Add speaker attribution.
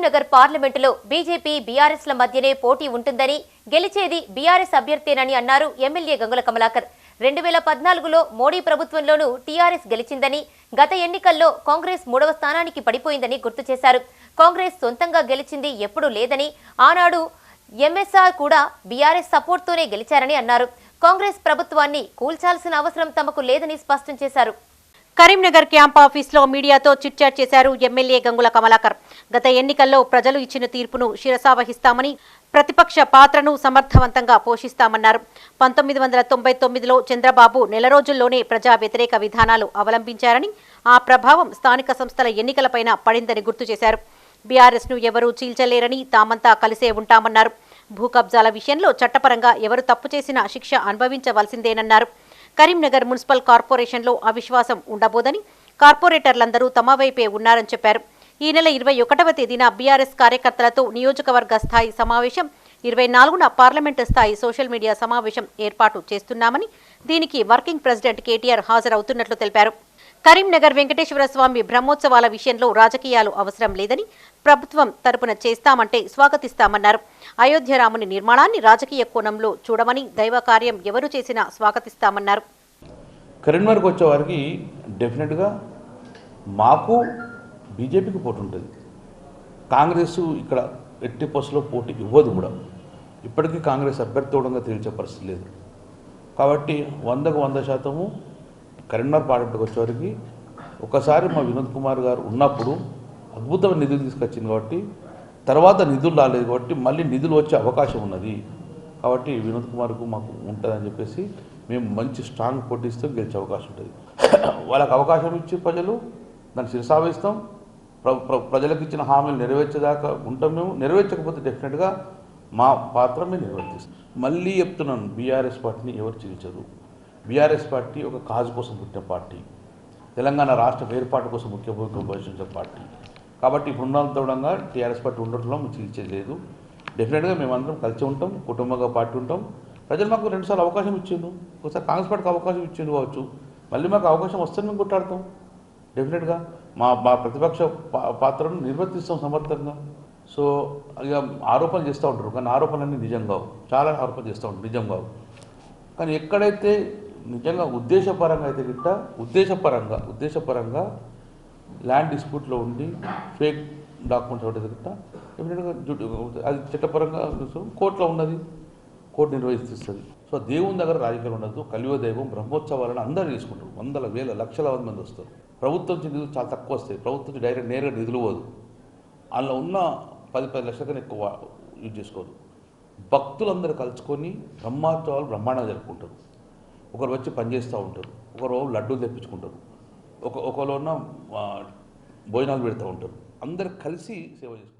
Speaker 1: కరీంనగర్ పార్లమెంటులో బీజేపీ బీఆర్ఎస్ల మధ్యనే పోటీ ఉంటుందని గెలిచేది బీఆర్ఎస్ అభ్యర్థేనని అన్నారు ఎమ్మెల్యే గంగుల కమలాకర్. రెండు వేల పద్నాలుగులో మోడీ ప్రభుత్వంలోనూ టీఆర్ఎస్ గెలిచిందని గత ఎన్నికల్లో కాంగ్రెస్ మూడవ స్థానానికి పడిపోయిందని గుర్తు చేశారు. కాంగ్రెస్ సొంతంగా గెలిచింది ఎప్పుడూ లేదని ఆనాడు ఎంఎస్ఆర్ కూడా బీఆర్ఎస్ సపోర్ట్తోనే గెలిచారని అన్నారు. కాంగ్రెస్ ప్రభుత్వాన్ని కూల్చాల్సిన అవసరం తమకు లేదని స్పష్టం చేశారు. కరీంనగర్ క్యాంప్ ఆఫీస్లో మీడియాతో చిట్చాట్ చేశారు ఎమ్మెల్యే గంగుల కమలాకర్. గత ఎన్నికల్లో ప్రజలు ఇచ్చిన తీర్పును శిరసావహిస్తామని ప్రతిపక్ష పాత్రను సమర్థవంతంగా పోషిస్తామన్నారు. పంతొమ్మిది వందల తొంభై తొమ్మిదిలో చంద్రబాబు నెల రోజుల్లోనే ప్రజా వ్యతిరేక విధానాలు అవలంబించారని ఆ ప్రభావం స్థానిక సంస్థల ఎన్నికలపైన పడిందని గుర్తు చేశారు. బీఆర్ఎస్ను ఎవరూ చీల్చలేరని తామంతా కలిసే ఉంటామన్నారు. భూ కబ్జాల విషయంలో చట్టపరంగా ఎవరు తప్పు చేసినా శిక్ష అనుభవించవలసిందేనన్నారు. కరీంనగర్ మున్సిపల్ కార్పొరేషన్లో అవిశ్వాసం ఉండబోదని కార్పొరేటర్లందరూ తమ వైపే ఉన్నారని చెప్పారు. ఈ నెల ఇరవై ఒకటవ తేదీన బీఆర్ఎస్ కార్యకర్తలతో నియోజకవర్గ స్థాయి సమావేశం ఇరవై నాలుగున పార్లమెంటు స్థాయి సోషల్ మీడియా సమావేశం ఏర్పాటు చేస్తున్నామని దీనికి వర్కింగ్ ప్రెసిడెంట్ కేటీఆర్ హాజరవుతున్నట్లు తెలిపారు. కరీంనగర్ వెంకటేశ్వర స్వామి బ్రహ్మోత్సవాల విషయంలో రాజకీయాలు అవసరం లేదని ప్రభుత్వం తరపున చేస్తామంటే స్వాగతిస్తామన్నారు. అయోధ్య రాముని నిర్మాణాన్ని రాజకీయ కోణంలో చూడమని దైవ కార్యం ఎవరు చేసినా స్వాగతిస్తామన్నారు.
Speaker 2: కరీంనగర్కి వచ్చేవారికి డెఫినెట్గా మాకు బీజేపీకి పోటీ ఉంటుంది. కాంగ్రెస్ ఇక్కడ ఎట్టి పసులో పోటీ ఇవ్వదు కూడా. ఇప్పటికీ కాంగ్రెస్ అభ్యర్థిగా తేల్చే పరిస్థితి లేదు. కాబట్టి వందకు వంద శాతము కరీంనగర్ పార్లమెంట్కి వచ్చేవారికి ఒకసారి మా వినోద్ కుమార్ గారు ఉన్నప్పుడు అద్భుతమైన నిధులు తీసుకొచ్చింది కాబట్టి తర్వాత నిధులు రాలేదు కాబట్టి మళ్ళీ నిధులు వచ్చే అవకాశం ఉన్నది. కాబట్టి వినోద్ కుమార్కు మాకు ఉంటుందని చెప్పేసి మేము మంచి స్ట్రాంగ్ పోటీస్తూ గెలిచే అవకాశం ఉంటుంది. వాళ్ళకి అవకాశం ఇచ్చి ప్రజలు దాన్ని శిరసావిస్తాం ప్రజలకు ఇచ్చిన హామీలు నెరవేర్చేదాకా ఉంటాం మేము. నెరవేర్చకపోతే డెఫినెట్గా మా పాత్ర మేము నిర్వర్తిస్తాం. మళ్ళీ చెప్తున్నాను బీఆర్ఎస్ పార్టీని ఎవరు చీల్చరు? బీఆర్ఎస్ పార్టీ ఒక కాజు కోసం పుట్టిన పార్టీ. తెలంగాణ రాష్ట్ర ఏర్పాటు కోసం ముఖ్య భూమిక పోషించే పార్టీ. కాబట్టి ఇప్పుడు ఉన్నంతడంగా టీఆర్ఎస్ పార్టీ ఉండటంలో మేము చీల్చేది డెఫినెట్గా మేమందరం కలిసి ఉంటాం కుటుంబంగా పార్టీ ఉంటాం. ప్రజలు మాకు రెండుసార్లు అవకాశం ఇచ్చిండు ఒకసారి కాంగ్రెస్ పార్టీకి అవకాశం ఇచ్చిండు కావచ్చు. మళ్ళీ మాకు అవకాశం వస్తే మేము కొట్టాడతాం డెఫినెట్గా మా మా ప్రతిపక్ష పాత్రను నిర్వర్తిస్తాం సమర్థంగా. సో ఇక ఆరోపణలు చేస్తూ ఉంటారు. కానీ ఆరోపణలన్నీ నిజం కావు. చాలా ఆరోపణలు చేస్తూ ఉంటారు. నిజం కావు. కానీ ఎక్కడైతే నిజంగా ఉద్దేశపరంగా అయితే గిట్ట ఉద్దేశపరంగా ఉద్దేశపరంగా ల్యాండ్ డిస్ప్యూట్లో ఉండి ఫేక్ డాక్యుమెంట్స్ ఒకటి గిట్ట డెఫినెట్గా అది చట్టపరంగా కోర్టులో ఉన్నది. కోర్టు నిర్వహిస్తుంది. సో దేవుని దగ్గర రాజకీయాలు ఉండదు. కలియుగ దైవం బ్రహ్మోత్సవాలను అందరూ తీసుకుంటారు వందల వేల లక్షల మంది వస్తారు. ప్రభుత్వం నుంచి నిధులు చాలా తక్కువ వస్తాయి. ప్రభుత్వం నుంచి డైరెక్ట్ నేరుగా నిధులు పోదు. అందులో ఉన్న పది పది లక్షల కన్నా ఎక్కువ యూజ్ చేసుకోదు. భక్తులందరూ కలుసుకొని బ్రహ్మోత్సవాలు బ్రహ్మాండంగా జరుపుకుంటారు. ఒకరు వచ్చి పనిచేస్తూ ఉంటారు. ఒకరు లడ్డూలు తెప్పించుకుంటారు. ఒక ఒకరు ఉన్న భోజనాలు పెడతా ఉంటారు. అందరు కలిసి సేవ చేసుకుంటారు.